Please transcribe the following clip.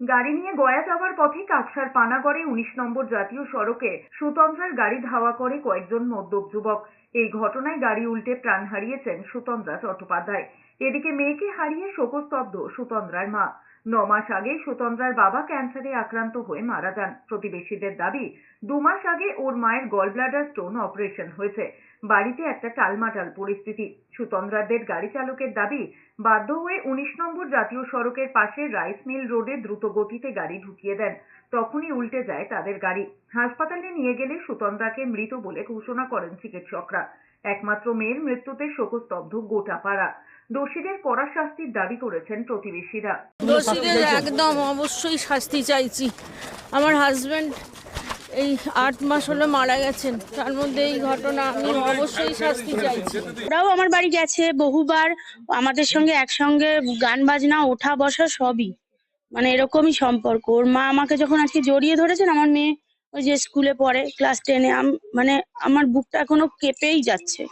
গাড়ি নিয়ে গয়া যাওয়ার পথে কাকসার পানাগড়ে উনিশ নম্বর জাতীয় সড়কে সুতন্দ্রার গাড়ি ধাওয়া করে কয়েকজন মদ্যপ যুবক। এই ঘটনায় গাড়ি উল্টে প্রাণ হারিয়েছেন সুতন্দ্রা চট্টোপাধ্যায়। এদিকে মেয়েকে হারিয়ে শোকস্তব্ধ সুতন্দ্রার মা। মাস আগে সুতন্দ্রার বাবা ক্যান্সারে আক্রান্ত হয়ে মারা যান। প্রতিবেশীদের দাবি দু মাস আগে ওর মায়ের গল ব্লাডার স্টোন অপারেশন হয়েছে। বাড়িতে একটা টালমাটাল পরিস্থিতি। সুতন্দ্রাদের গাড়ি চালকের দাবি, বাধ্য হয়ে উনিশ নম্বর জাতীয় সড়কের পাশে রাইস মিল রোডে দ্রুত গতিতে গাড়ি ঢুকিয়ে দেন। তখনই উল্টে যায় তাদের গাড়ি। হাসপাতালে নিয়ে গেলে সুতন্দ্রাকে মৃত বলে ঘোষণা করেন চিকিৎসকরা। একমাত্র মেয়ের মৃত্যুতে শোকস্তব্ধ গোটা পাড়া। দোষীদের কড়া শাস্তির দাবি করেছেন প্রতিবেশীরা। দোষীদের একদম অবশ্যই শাস্তি চাইছি। আমার হাজবেন্ড এই আট মাস হলো মারা গেছেন। তার মধ্যে এই ঘটনা আমি অবশ্যই শাস্তি চাইছি। ওরাও আমার বাড়ি গেছে বহুবার আমাদের সঙ্গে একসঙ্গে গান বাজনা ওঠা বসা সবই। মানে এরকমই সম্পর্ক। ওর মা আমাকে যখন আজকে জড়িয়ে ধরেছেন আমার মেয়ে ওই যে স্কুলে পড়ে ক্লাস টেনে মানে আমার বুকটা এখনও কেঁপেই যাচ্ছে।